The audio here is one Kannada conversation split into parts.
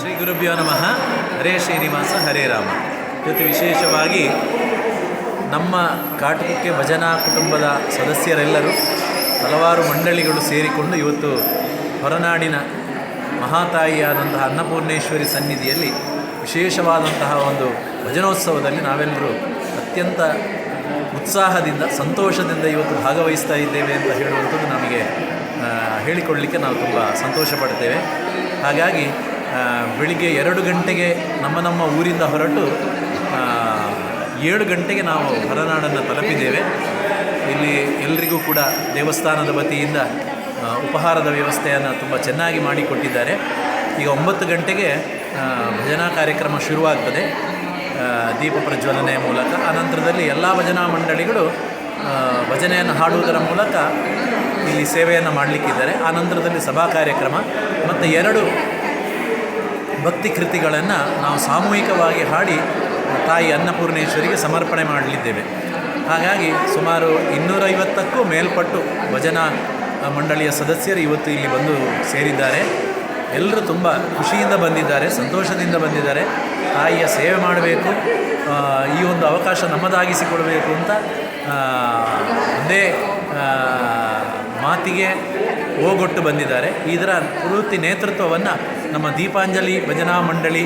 ಶ್ರೀ ಗುರುಭ್ಯೋ ನಮಃ ಹರೇ ಶ್ರೀನಿವಾಸ ಹರೇ ರಾಮ ಜೊತೆ ವಿಶೇಷವಾಗಿ ನಮ್ಮ ಕಾಟುಕ್ಕೆ ಭಜನಾ ಕುಟುಂಬದ ಸದಸ್ಯರೆಲ್ಲರೂ ಹಲವಾರು ಮಂಡಳಿಗಳು ಸೇರಿಕೊಂಡು ಇವತ್ತು ಹೊರನಾಡಿನ ಮಹಾತಾಯಿಯಾದಂತಹ ಅನ್ನಪೂರ್ಣೇಶ್ವರಿ ಸನ್ನಿಧಿಯಲ್ಲಿ ವಿಶೇಷವಾದಂತಹ ಒಂದು ಭಜನೋತ್ಸವದಲ್ಲಿ ನಾವೆಲ್ಲರೂ ಅತ್ಯಂತ ಉತ್ಸಾಹದಿಂದ, ಸಂತೋಷದಿಂದ ಇವತ್ತು ಭಾಗವಹಿಸ್ತಾ ಇದ್ದೇವೆ ಅಂತ ಹೇಳುವಂಥದ್ದು ನಮಗೆ ಹೇಳಿಕೊಳ್ಳಲಿಕ್ಕೆ ನಾವು ತುಂಬ ಸಂತೋಷ ಪಡ್ತೇವೆ. ಹಾಗಾಗಿ ಬೆಳಿಗ್ಗೆ ಎರಡು ಗಂಟೆಗೆ ನಮ್ಮ ನಮ್ಮ ಊರಿಂದ ಹೊರಟು ಏಳು ಗಂಟೆಗೆ ನಾವು ಹೊರನಾಡನ್ನು ತಲುಪಿದ್ದೇವೆ. ಇಲ್ಲಿ ಎಲ್ರಿಗೂ ಕೂಡ ದೇವಸ್ಥಾನದ ವತಿಯಿಂದ ಉಪಹಾರದ ವ್ಯವಸ್ಥೆಯನ್ನು ತುಂಬ ಚೆನ್ನಾಗಿ ಮಾಡಿಕೊಟ್ಟಿದ್ದಾರೆ. ಈಗ ಒಂಬತ್ತು ಗಂಟೆಗೆ ಭಜನಾ ಕಾರ್ಯಕ್ರಮ ಶುರುವಾಗ್ತದೆ. ದೀಪ ಪ್ರಜ್ವಲನೆಯ ಮೂಲಕ, ಅನಂತರದಲ್ಲಿ ಎಲ್ಲ ಭಜನಾ ಮಂಡಳಿಗಳು ಭಜನೆಯನ್ನು ಹಾಡುವುದರ ಮೂಲಕ ಇಲ್ಲಿ ಸೇವೆಯನ್ನು ಮಾಡಲಿಕ್ಕಿದ್ದಾರೆ. ಆನಂತರದಲ್ಲಿ ನಂತರದಲ್ಲಿ ಸಭಾ ಕಾರ್ಯಕ್ರಮ, ಮತ್ತು ಎರಡು ಭಕ್ತಿ ಕೃತಿಗಳನ್ನು ನಾವು ಸಾಮೂಹಿಕವಾಗಿ ಹಾಡಿ ತಾಯಿ ಅನ್ನಪೂರ್ಣೇಶ್ವರಿಗೆ ಸಮರ್ಪಣೆ ಮಾಡಲಿದ್ದೇವೆ. ಹಾಗಾಗಿ ಸುಮಾರು ಇನ್ನೂರೈವತ್ತಕ್ಕೂ ಮೇಲ್ಪಟ್ಟು ಭಜನಾ ಮಂಡಳಿಯ ಸದಸ್ಯರು ಇವತ್ತು ಇಲ್ಲಿ ಬಂದು ಸೇರಿದ್ದಾರೆ. ಎಲ್ಲರೂ ತುಂಬ ಖುಷಿಯಿಂದ ಬಂದಿದ್ದಾರೆ, ಸಂತೋಷದಿಂದ ಬಂದಿದ್ದಾರೆ. ತಾಯಿಯ ಸೇವೆ ಮಾಡಬೇಕು ಈ ಒಂದು ಅವಕಾಶ ನಮ್ಮದಾಗಿಸಿಕೊಡಬೇಕು ಅಂತ ಒಂದೇ ಮಾತಿಗೆ ಓಗೊಟ್ಟು ಬಂದಿದ್ದಾರೆ. ಇದರ ಪೂರ್ತಿ ನೇತೃತ್ವವನ್ನು ನಮ್ಮ ದೀಪಾಂಜಲಿ ಭಜನಾ ಮಂಡಳಿ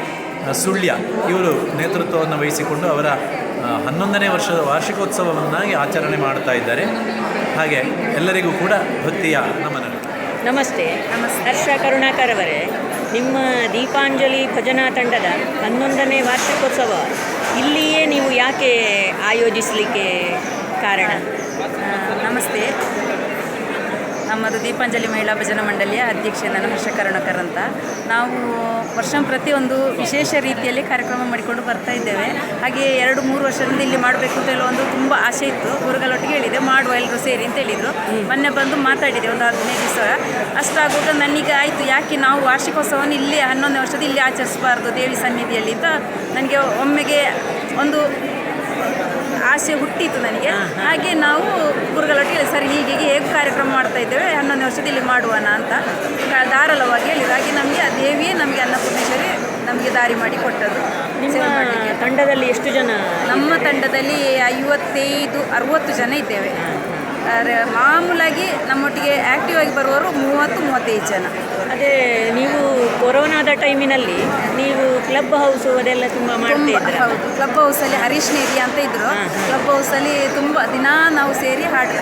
ಸುಳ್ಯ, ಇವರು ನೇತೃತ್ವವನ್ನು ವಹಿಸಿಕೊಂಡು ಅವರ ಹನ್ನೊಂದನೇ ವರ್ಷದ ವಾರ್ಷಿಕೋತ್ಸವವನ್ನಾಗಿ ಆಚರಣೆ ಮಾಡ್ತಾ ಇದ್ದಾರೆ. ಹಾಗೆ ಎಲ್ಲರಿಗೂ ಕೂಡ ಭಕ್ತಿಯ ನಮನಗಳು ನಮಸ್ತೆ. ಹರ್ಷ ಕರುಣಾಕರ್ ಅವರೇ. ನಿಮ್ಮ ದೀಪಾಂಜಲಿ ಭಜನಾ ತಂಡದ ಹನ್ನೊಂದನೇ ವಾರ್ಷಿಕೋತ್ಸವ ಇಲ್ಲಿಯೇ ನೀವು ಯಾಕೆ ಆಯೋಜಿಸಲಿಕ್ಕೆ ಕಾರಣ ಆ, ನಮಸ್ತೆ ನಮ್ಮದು ದೀಪಾಂಜಲಿ ಮಹಿಳಾ ಭಜನಾ ಮಂಡಳಿಯ ಅಧ್ಯಕ್ಷೆ ನನ್ನ ಹರ್ಷ ಅಂತ ನಾವು ವರ್ಷ ಪ್ರತಿಯೊಂದು ವಿಶೇಷ ರೀತಿಯಲ್ಲಿ ಕಾರ್ಯಕ್ರಮ ಮಾಡಿಕೊಂಡು ಬರ್ತಾ ಇದ್ದೇವೆ. ಹಾಗೆ ಎರಡು ಮೂರು ವರ್ಷದಿಂದ ಇಲ್ಲಿ ಮಾಡಬೇಕು ಅಂತ ಹೇಳುವ ಒಂದು ತುಂಬ ಆಸೆ ಇತ್ತು. ಗುರುಗಳೊಟ್ಟಿಗೆ ಹೇಳಿದೆ, ಮಾಡುವ ಎಲ್ಲರೂ ಸೇರಿ ಅಂತ ಹೇಳಿದರು. ಮೊನ್ನೆ ಬಂದು ಮಾತಾಡಿದೆ, ಒಂದು ಹದಿನೈದು ದಿವಸ. ಅಷ್ಟಾಗುವಾಗ ನನಗೆ ಆಯಿತು, ಯಾಕೆ ನಾವು ವಾರ್ಷಿಕೋತ್ಸವವನ್ನು ಇಲ್ಲಿ ಹನ್ನೊಂದನೇ ವರ್ಷದ ಇಲ್ಲಿ ಆಚರಿಸಬಾರ್ದು ದೇವಿ ಸನ್ನಿಧಿಯಲ್ಲಿ? ಅಂತ ನನಗೆ ಒಮ್ಮೆಗೆ ಒಂದು ಆಸೆ ಹುಟ್ಟಿತ್ತು ನನಗೆ. ಹಾಗೆ ನಾವು ಗುರುಗಳೊಟ್ಟಿಗೆ ಸರಿ ಹೀಗೆ ಹೇಗೆ ಕಾರ್ಯಕ್ರಮ ಮಾಡ್ತಾ ಇದ್ದೇವೆ? ಹನ್ನೊಂದು ವರ್ಷದಲ್ಲಿ ಮಾಡುವನ ಅಂತ ಧಾರಾಳವಾಗಿ ಹೇಳಿದ್ರು. ಹಾಗೆ ನಮಗೆ ಆ ದೇವಿಯೇ ನಮಗೆ ಅನ್ನಪೂರ್ಣೇಶ್ವರಿ ನಮಗೆ ದಾರಿ ಮಾಡಿ ಕೊಟ್ಟದ್ದು. ತಂಡದಲ್ಲಿ ಎಷ್ಟು ಜನ ನಮ್ಮ ತಂಡದಲ್ಲಿ ಐವತ್ತೈದು ಅರುವತ್ತು ಜನ ಇದ್ದೇವೆ. ಮಾಮೂಲಾಗಿ ನಮ್ಮೊಟ್ಟಿಗೆ ಆ್ಯಕ್ಟಿವ್ ಆಗಿ ಬರುವವರು ಮೂವತ್ತು ಮೂವತ್ತೈದು ಜನ. ಅದೇ ನೀವು ಕೊರೋನಾದ ಟೈಮಿನಲ್ಲಿ ನೀವು ಕ್ಲಬ್ ಹೌಸ್ ಅದೆಲ್ಲ ತುಂಬ ಮಾಡ್ತಾ ಹೌದು. ಕ್ಲಬ್ ಹೌಸಲ್ಲಿ ಹರೀಶ್ ನೇರಿ ಅಂತ ಇದ್ರು. ಕ್ಲಬ್ ಹೌಸಲ್ಲಿ ತುಂಬ ದಿನ ನಾವು ಸೇರಿ ಹಾಡು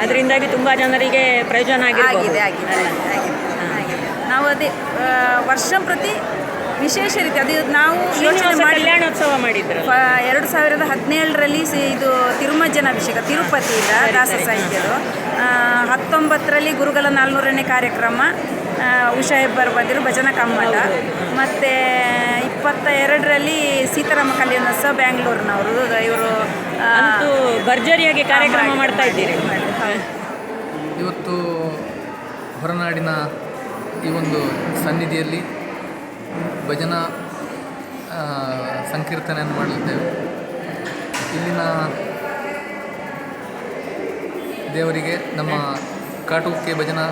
ಅದರಿಂದಾಗಿ ತುಂಬ ಜನರಿಗೆ ಪ್ರಯೋಜನ ಆಗಿದೆ ಆಗಿದೆ ಆಗಿದೆ ನಾವು ಅದೇ ವರ್ಷ ಪ್ರತಿ ವಿಶೇಷ ರೀತಿ. ಅದು ನಾವು ಯೋಚನೆ ಮಾಡಿ ಕಲ್ಯಾಣೋತ್ಸವ ಮಾಡಿದ್ರು ಎರಡು ಸಾವಿರದ ಹದಿನೇಳರಲ್ಲಿ ಇದು ತಿರುಮಜ್ಜನಾಭಿಷೇಕ ತಿರುಪತಿಯಿಂದ ದಾಸ ಸಾಹಿತ್ಯದು. ಆ, ಹತ್ತೊಂಬತ್ತರಲ್ಲಿ ಗುರುಗಳ ನಾಲ್ನೂರನೇ ಕಾರ್ಯಕ್ರಮ ಉಷಾ ಹೆಬ್ಬಾರ್ ಬಂದಿರು ಭಜನಾ ಕಮ್ಮಟ. ಮತ್ತು ಇಪ್ಪತ್ತ ಎರಡರಲ್ಲಿ ಸೀತಾರಾಮ ಕಲ್ಯಾಣೋತ್ಸವ ಬ್ಯಾಂಗ್ಳೂರಿನವರು ಇವರು ಭರ್ಜರಿಯಾಗಿ ಕಾರ್ಯಕ್ರಮ ಮಾಡಿ- ಮಾಡ್ತಾ ಇದ್ದೀರಿ. ಇವತ್ತು ಹೊರನಾಡಿನ ಈ ಒಂದು ಸನ್ನಿಧಿಯಲ್ಲಿ ಭಜನಾ ಸಂಕೀರ್ತನೆಯನ್ನು ಮಾಡಲಿದ್ದೇವೆ. ಇಲ್ಲಿನ ದೇವರಿಗೆ ನಮ್ಮ ಕಾಟುಕೆ ಭಜನಾ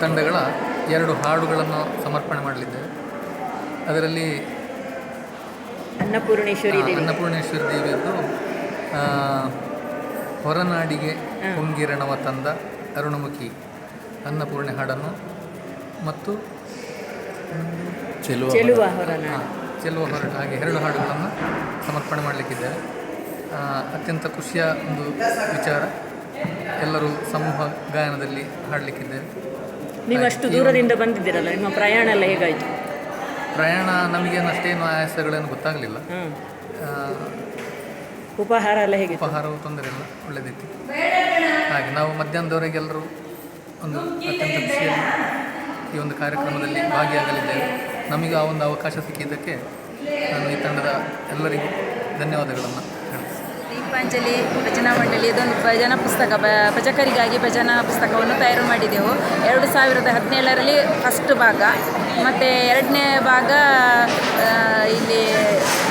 ತಂಡಗಳ ಎರಡು ಹಾಡುಗಳನ್ನು ಸಮರ್ಪಣೆ ಮಾಡಲಿದ್ದೇವೆ. ಅದರಲ್ಲಿ ಅನ್ನಪೂರ್ಣೇಶ್ವರಿ ಅನ್ನಪೂರ್ಣೇಶ್ವರಿ ದೇವಿಯದ್ದು ಹೊರನಾಡಿಗೆ ಹೊಂಗಿರಣವ ತಂದ ಅರುಣಮುಖಿ ಅನ್ನಪೂರ್ಣೆ ಹಾಡನ್ನು ಮತ್ತು ಚೆಲುವ ಚೆಲುವ ಚೆಲುವ ಹೊರಟ ಹಾಗೆ ಎರಡು ಹಾಡುಗಳನ್ನು ಸಮರ್ಪಣೆ ಮಾಡಲಿಕ್ಕಿದ್ದೇವೆ ಆ, ಅತ್ಯಂತ ಖುಷಿಯ ಒಂದು ವಿಚಾರ. ಎಲ್ಲರೂ ಸಮೂಹ ಗಾಯನದಲ್ಲಿ ಹಾಡಲಿಕ್ಕಿದ್ದೇವೆ ನೀವು ಅಷ್ಟು ದೂರದಿಂದ ಬಂದಿದ್ದೀರಲ್ಲ ನಿಮ್ಮ ಪ್ರಯಾಣ ಎಲ್ಲ ಹೇಗಾಯಿತು? ಪ್ರಯಾಣ ನಮಗೇನು ಅಷ್ಟೇನು ಆಯಾಸಗಳೇನು ಗೊತ್ತಾಗಲಿಲ್ಲ. ಉಪಹಾರ ಎಲ್ಲ ಹೇಗೆ ಉಪಹಾರವು ತೊಂದರೆ ಇಲ್ಲ ಒಳ್ಳೆದಿತ್ತು. ಹಾಗೆ ನಾವು ಮಧ್ಯಾಹ್ನದವರೆಗೆಲ್ಲರೂ ಒಂದು ಅತ್ಯಂತ ಖುಷಿಯಲ್ಲಿ ಈ ಒಂದು ಕಾರ್ಯಕ್ರಮದಲ್ಲಿ ಭಾಗಿಯಾಗಲಿದ್ದೇವೆ. ನಮಗೆ ಆ ಒಂದು ಅವಕಾಶ ಸಿಕ್ಕಿದ್ದಕ್ಕೆ ನಾನು ಈ ತಂಡದ ಎಲ್ಲರಿಗೂ ಧನ್ಯವಾದಗಳನ್ನು ದೀಪಾಂಜಲಿ ಭಜನಾ ಮಂಡಳಿ, ಇದೊಂದು ಭಜನಾ ಪುಸ್ತಕ. ಬ, ಭಜಕರಿಗಾಗಿ ಭಜನಾ ಪುಸ್ತಕವನ್ನು ತಯಾರು ಮಾಡಿದೆವು. ಎರಡು ಸಾವಿರದ ಹದಿನೇಳರಲ್ಲಿ ಫಸ್ಟ್ ಭಾಗ. ಮತ್ತು ಎರಡನೇ ಭಾಗ ಇಲ್ಲಿ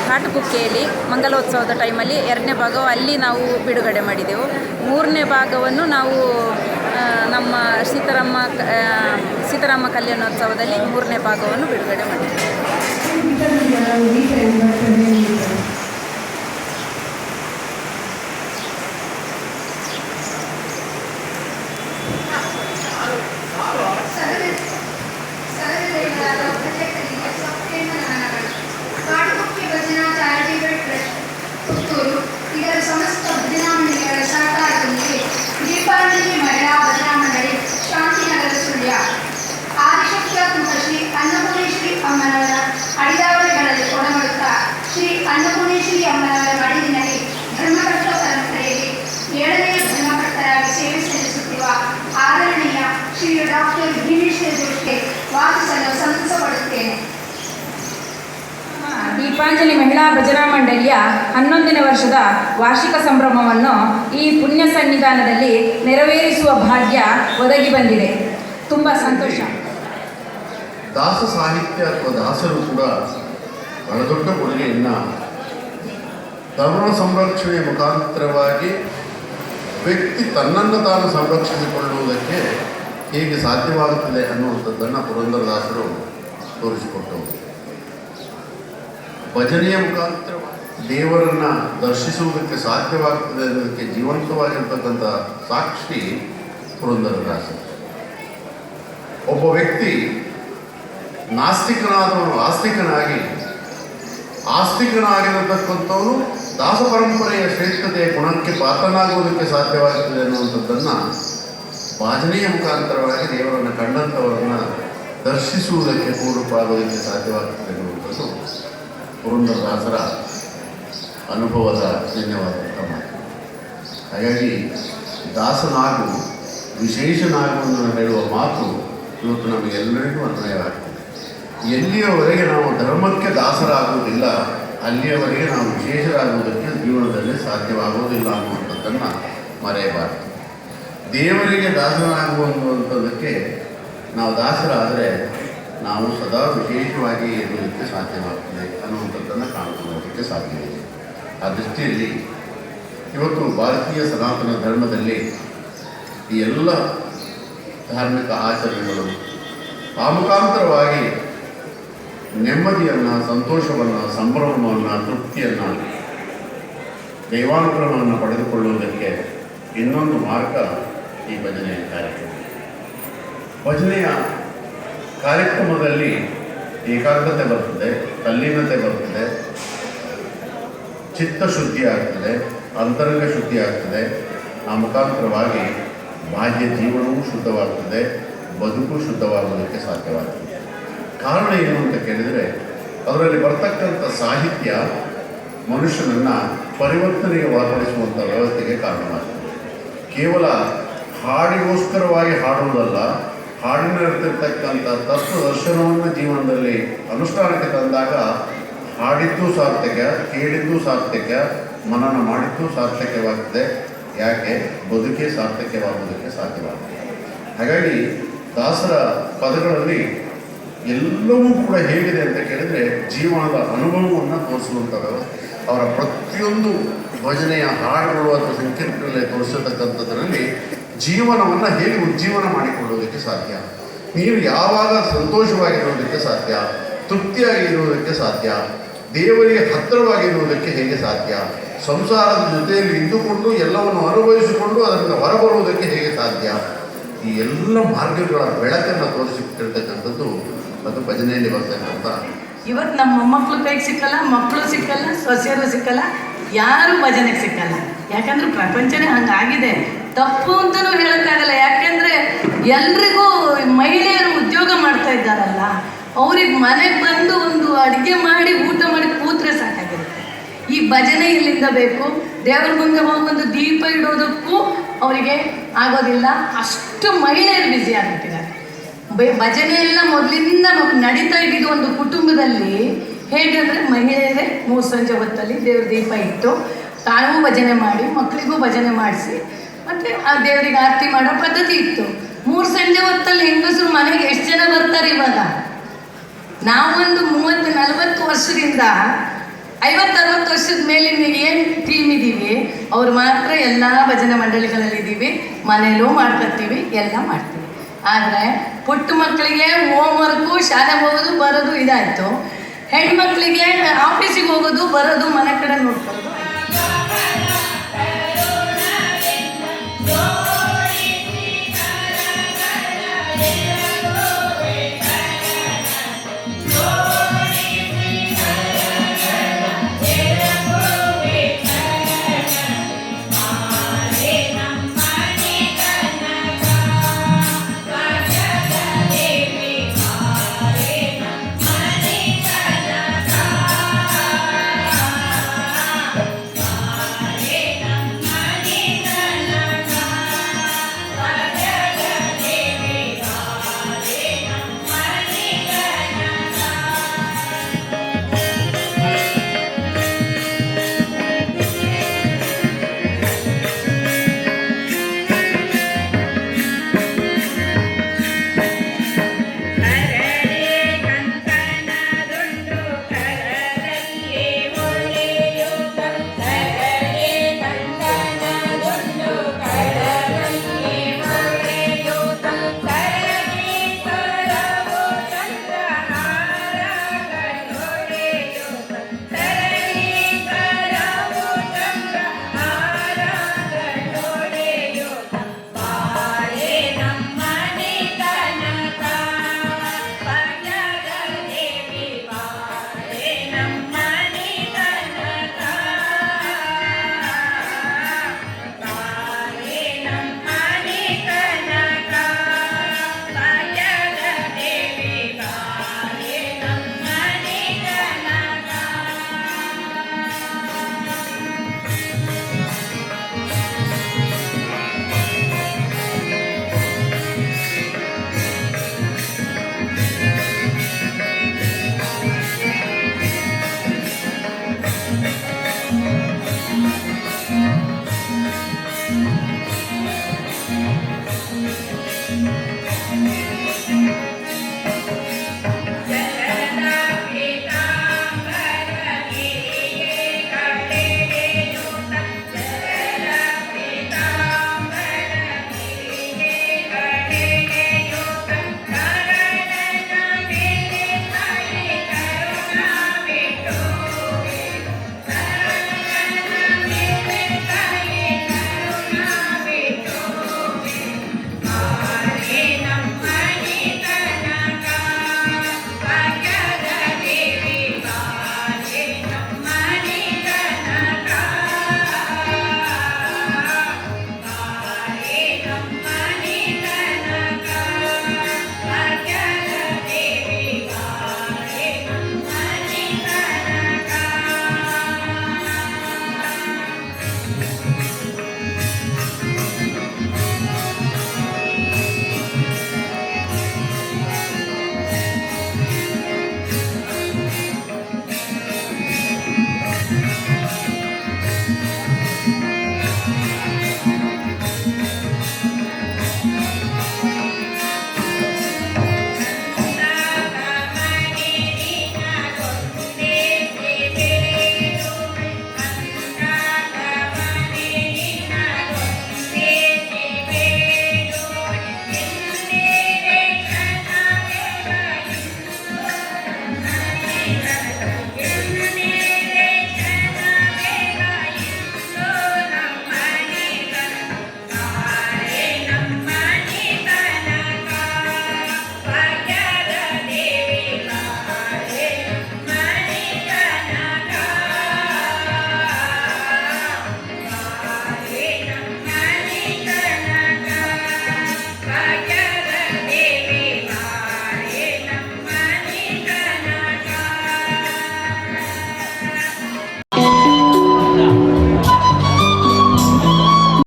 ಕಾಟುಕುಕ್ಕೆಯಲ್ಲಿ ಮಂಗಲೋತ್ಸವದ ಟೈಮಲ್ಲಿ ಎರಡನೇ ಭಾಗವು ಅಲ್ಲಿ ನಾವು ಬಿಡುಗಡೆ ಮಾಡಿದೆವು. ಮೂರನೇ ಭಾಗವನ್ನು ನಾವು ನಮ್ಮ ಸೀತಾರಾಮ ಸೀತಾರಾಮ ಕಲ್ಯಾಣೋತ್ಸವದಲ್ಲಿ ಮೂರನೇ ಭಾಗವನ್ನು ಬಿಡುಗಡೆ ಮಾಡಿದೆವು ದೀಪಾಂಜಲಿ ಮಹಿಳಾ ಭಜನಾ ಮಂಡಳಿಯ ಹನ್ನೊಂದನೇ ವರ್ಷದ ವಾರ್ಷಿಕ ಸಂಭ್ರಮವನ್ನು ಈ ಪುಣ್ಯ ಸನ್ನಿಧಾನದಲ್ಲಿ ನೆರವೇರಿಸುವ ಭಾಗ್ಯ ಒದಗಿ ಬಂದಿದೆ. ತುಂಬ ಸಂತೋಷ. ದಾಸ ಸಾಹಿತ್ಯ ಅಥವಾ ದಾಸರು ಕೂಡ ಬಹಳ ದೊಡ್ಡ ಕೊಡುಗೆಯನ್ನು ಧರ್ಮ ಸಂರಕ್ಷಣೆ ಮುಖಾಂತರವಾಗಿ ವ್ಯಕ್ತಿ ತನ್ನನ್ನು ತಾನು ಸಂರಕ್ಷಿಸಿಕೊಳ್ಳುವುದಕ್ಕೆ ಹೇಗೆ ಸಾಧ್ಯವಾಗುತ್ತದೆ ಅನ್ನುವಂಥದ್ದನ್ನು ಪುರಂದರದಾಸರು ತೋರಿಸಿಕೊಟ್ಟರು ಭಜನೆಯ ಮುಖಾಂತರ ದೇವರನ್ನ ದರ್ಶಿಸುವುದಕ್ಕೆ ಸಾಧ್ಯವಾಗ್ತದೆ ಅನ್ನೋದಕ್ಕೆ ಜೀವಂತವಾಗಿರ್ತಕ್ಕಂಥ ಸಾಕ್ಷಿ ಪುರಂದರದಾಸ ಒಬ್ಬ ವ್ಯಕ್ತಿ ನಾಸ್ತಿಕನಾದವನು ಆಸ್ತಿಕನಾಗಿ, ಆಸ್ತಿಕನಾಗಿರತಕ್ಕಂಥವನು ದಾಸ ಪರಂಪರೆಯ ಶ್ರೇಷ್ಠತೆಯ ಗುಣಕ್ಕೆ ಪಾತ್ರನಾಗುವುದಕ್ಕೆ ಸಾಧ್ಯವಾಗುತ್ತದೆ ಅನ್ನುವಂಥದ್ದನ್ನು ಭಾಜನೆಯ ಮುಖಾಂತರವಾಗಿ ದೇವರನ್ನು ಕಂಡಂಥವರನ್ನು ದರ್ಶಿಸುವುದಕ್ಕೆ ಪೂರ್ವಪಾಗುವುದಕ್ಕೆ ಸಾಧ್ಯವಾಗುತ್ತದೆ ಪುರಂದರದಾಸರ ಅನುಭವದ ಧನ್ಯವಾದ ಮಾತು ಹಾಗಾಗಿ ದಾಸನಾಗು ವಿಶೇಷನಾಗು ಎಂದು ಹೇಳುವ ಮಾತು ಇವತ್ತು ನಮಗೆಲ್ಲರಿಗೂ ಅನ್ವಯವಾಗ್ತದೆ. ಎಲ್ಲಿಯವರೆಗೆ ನಾವು ಧರ್ಮಕ್ಕೆ ದಾಸರಾಗುವುದಿಲ್ಲ, ಅಲ್ಲಿಯವರೆಗೆ ನಾವು ವಿಶೇಷರಾಗುವುದಕ್ಕೆ ಜೀವನದಲ್ಲಿ ಸಾಧ್ಯವಾಗುವುದಿಲ್ಲ ಅನ್ನುವಂಥದ್ದನ್ನು ಮರೆಯಬಾರದು. ದೇವರಿಗೆ ದಾಸನಾಗುವಂಥದ್ದಕ್ಕೆ ನಾವು ದಾಸರಾದರೆ ನಾವು ಸದಾ ವಿಶೇಷವಾಗಿ ಇರುವುದಕ್ಕೆ ಸಾಧ್ಯವಾಗುತ್ತದೆ ಅನ್ನುವಂಥದ್ದನ್ನು ಕಾಣಿಕೊಳ್ಳೋದಕ್ಕೆ ಸಾಧ್ಯವಿದೆ. ಆ ದೃಷ್ಟಿಯಲ್ಲಿ ಇವತ್ತು ಭಾರತೀಯ ಸನಾತನ ಧರ್ಮದಲ್ಲಿ ಈ ಎಲ್ಲ ಧಾರ್ಮಿಕ ಆಚರಣೆಗಳು ಆ ಮುಖಾಂತರವಾಗಿ ನೆಮ್ಮದಿಯನ್ನು, ಸಂತೋಷವನ್ನು, ಸಂಭ್ರಮವನ್ನು, ತೃಪ್ತಿಯನ್ನು, ದೈವಾನುಗ್ರಹವನ್ನು ಪಡೆದುಕೊಳ್ಳುವುದಕ್ಕೆ ಇನ್ನೊಂದು ಮಾರ್ಗ ಈ ಭಜನೆಯ ಕಾರ್ಯಕ್ರಮ. ಭಜನೆಯ ಕಾರ್ಯಕ್ರಮದಲ್ಲಿ ಏಕಾಗ್ರತೆ ಬರ್ತದೆ, ತಲ್ಲೀನತೆ ಬರ್ತದೆ, ಚಿತ್ತ ಶುದ್ಧಿ ಆಗ್ತದೆ, ಅಂತರಂಗ ಶುದ್ಧಿ ಆಗ್ತದೆ. ಆ ಮುಖಾಂತರವಾಗಿ ಬಾಹ್ಯ ಜೀವನವೂ ಶುದ್ಧವಾಗ್ತದೆ, ಬದುಕು ಶುದ್ಧವಾಗುವುದಕ್ಕೆ ಸಾಧ್ಯವಾಗ್ತದೆ. ಕಾರಣ ಏನು ಅಂತ ಕೇಳಿದರೆ, ಅದರಲ್ಲಿ ಬರ್ತಕ್ಕಂಥ ಸಾಹಿತ್ಯ ಮನುಷ್ಯನನ್ನು ಪರಿವರ್ತನೆಗೆ ಒಳಪಡಿಸುವಂಥ ವ್ಯವಸ್ಥೆಗೆ ಕಾರಣವಾಗ್ತದೆ. ಕೇವಲ ಹಾಡಿಗೋಸ್ಕರವಾಗಿ ಹಾಡುವುದಲ್ಲ ಹಾಡಿನಲ್ಲಿರ್ತಕ್ಕಂಥ ತತ್ವ ದರ್ಶನವನ್ನು ಜೀವನದಲ್ಲಿ ಅನುಷ್ಠಾನಕ್ಕೆ ತಂದಾಗ ಹಾಡಿದ್ದು ಸಾರ್ಥಕ ಕೇಳಿದ್ದು ಸಾರ್ಥಕ ಮನನ ಮಾಡಿದ್ದು ಸಾರ್ಥಕ್ಯವಾಗ್ತದೆ. ಯಾಕೆ? ಬದುಕೇ ಸಾರ್ಥಕ್ಯವಾಗುವುದಕ್ಕೆ ಸಾಧ್ಯವಾಗುತ್ತೆ ಹಾಗಾಗಿ ದಾಸರ ಪದಗಳಲ್ಲಿ ಎಲ್ಲವೂ ಕೂಡ ಹೇಗಿದೆ ಅಂತ ಕೇಳಿದರೆ ಜೀವನದ ಅನುಭವವನ್ನು ತೋರಿಸುವಂಥದ್ದು. ಅವರ ಪ್ರತಿಯೊಂದು ಭಜನೆಯ ಹಾಡುಗಳು ಅಥವಾ ಸಂಕೀರ್ತನೆಯಲ್ಲಿ ತೋರಿಸತಕ್ಕಂಥದ್ರಲ್ಲಿ ಜೀವನವನ್ನು ಹೇಗೆ ಉಜ್ಜೀವನ ಮಾಡಿಕೊಳ್ಳೋದಕ್ಕೆ ಸಾಧ್ಯ? ನೀವು ಯಾವಾಗ ಸಂತೋಷವಾಗಿರುವುದಕ್ಕೆ ಸಾಧ್ಯ? ತೃಪ್ತಿಯಾಗಿ ಇರುವುದಕ್ಕೆ ಸಾಧ್ಯ? ದೇವರಿಗೆ ಹತ್ತಿರವಾಗಿರುವುದಕ್ಕೆ ಹೇಗೆ ಸಾಧ್ಯ? ಸಂಸಾರದ ಜೊತೆಯಲ್ಲಿ ಇದ್ದುಕೊಂಡು ಎಲ್ಲವನ್ನು ಅನುಭವಿಸಿಕೊಂಡು ಅದರಿಂದ ಹೊರಬರುವುದಕ್ಕೆ ಹೇಗೆ ಸಾಧ್ಯ? ಈ ಎಲ್ಲ ಮಾರ್ಗಗಳ ಬೆಳಕನ್ನು ತೋರಿಸಿಟ್ಟಿರ್ತಕ್ಕಂಥದ್ದು ಅದು ಭಜನೆಯಲ್ಲಿ ಬರ್ತಕ್ಕಂಥ ಇವತ್ತು ನಮ್ಮ ಮೊಮ್ಮಕ್ಕಳು ಕೈಗೆ ಸಿಕ್ಕಲ್ಲ ಮಕ್ಕಳು ಸಿಕ್ಕಲ್ಲ, ಸೊಸೆಯರು ಸಿಕ್ಕಲ್ಲ, ಯಾರು ಭಜನೆಗೆ ಸಿಕ್ಕಲ್ಲ? ಯಾಕಂದ್ರೆ ಪ್ರಪಂಚನೇ ಹಂಗಾಗಿದೆ. ತಪ್ಪು ಅಂತಲೂ ಹೇಳೋಕ್ಕಾಗಲ್ಲ. ಯಾಕೆಂದರೆ ಎಲ್ರಿಗೂ ಮಹಿಳೆಯರು ಉದ್ಯೋಗ ಮಾಡ್ತಾ ಇದ್ದಾರಲ್ಲ, ಅವ್ರಿಗೆ ಮನೆಗೆ ಬಂದು ಒಂದು ಅಡುಗೆ ಮಾಡಿ ಊಟ ಮಾಡಿ ಕೂತ್ರೆ ಸಾಕಾಗಿರುತ್ತೆ. ಈ ಭಜನೆ ಇಲ್ಲಿಂದ ಬೇಕು, ದೇವರ ಮುಂದೆ ಒಂದು ದೀಪ ಇಡೋದಕ್ಕೂ ಅವರಿಗೆ ಆಗೋದಿಲ್ಲ. ಅಷ್ಟು ಮಹಿಳೆಯರು ಬ್ಯುಸಿ ಆಗಿಬಿಟ್ಟಿದ್ದಾರೆ. ಭಜನೆ ಎಲ್ಲ ಮೊದಲಿಂದ ನಡೀತಾ ಇದ್ದಿದ್ದು ಒಂದು ಕುಟುಂಬದಲ್ಲಿ ಹೇಗಂದರೆ ಮಹಿಳೆಯರೇ ಮೂರು ಸಂಜೆ ಹೊತ್ತಲ್ಲಿ ದೇವ್ರ ದೀಪ ಇಟ್ಟು ತಾವು ಭಜನೆ ಮಾಡಿ ಮಕ್ಕಳಿಗೂ ಭಜನೆ ಮಾಡಿಸಿ ಮತ್ತು ಆ ದೇವರಿಗೆ ಆರತಿ ಮಾಡೋ ಪದ್ಧತಿ ಇತ್ತು. ಮೂರು ಸಂಜೆ ಹೊತ್ತಲ್ಲಿ ಹೆಂಗಸರು ಮನೆಗೆ ಎಷ್ಟು ಜನ ಬರ್ತಾರೆ ಇವಾಗ? ನಾವೊಂದು ಮೂವತ್ತು, ನಲವತ್ತು ವರ್ಷದಿಂದ ಐವತ್ತರವತ್ತು ವರ್ಷದ ಮೇಲಿನ ಏನು ಟೀಮ್ ಇದ್ದೀವಿ ಅವ್ರು ಮಾತ್ರ ಎಲ್ಲ ಭಜನೆ ಮಂಡಳಿಗಳಲ್ಲಿ ಇದ್ದೀವಿ ಮನೇಲೂ ಮಾಡ್ಕೊತೀವಿ, ಎಲ್ಲ ಮಾಡ್ತೀವಿ. ಆದರೆ ಪುಟ್ಟ ಮಕ್ಕಳಿಗೆ ಹೋಮ್ವರ್ಕು ಶಾಲೆ ಹೋಗೋದು, ಬರೋದು ಇದಾಯಿತು. ಹೆಣ್ಮಕ್ಳಿಗೆ ಆಫೀಸಿಗೆ ಹೋಗೋದು, ಬರೋದು, ಮನೆ ಕಡೆ ನೋಡ್ಕೊಳ್ಳೋದು. Oh,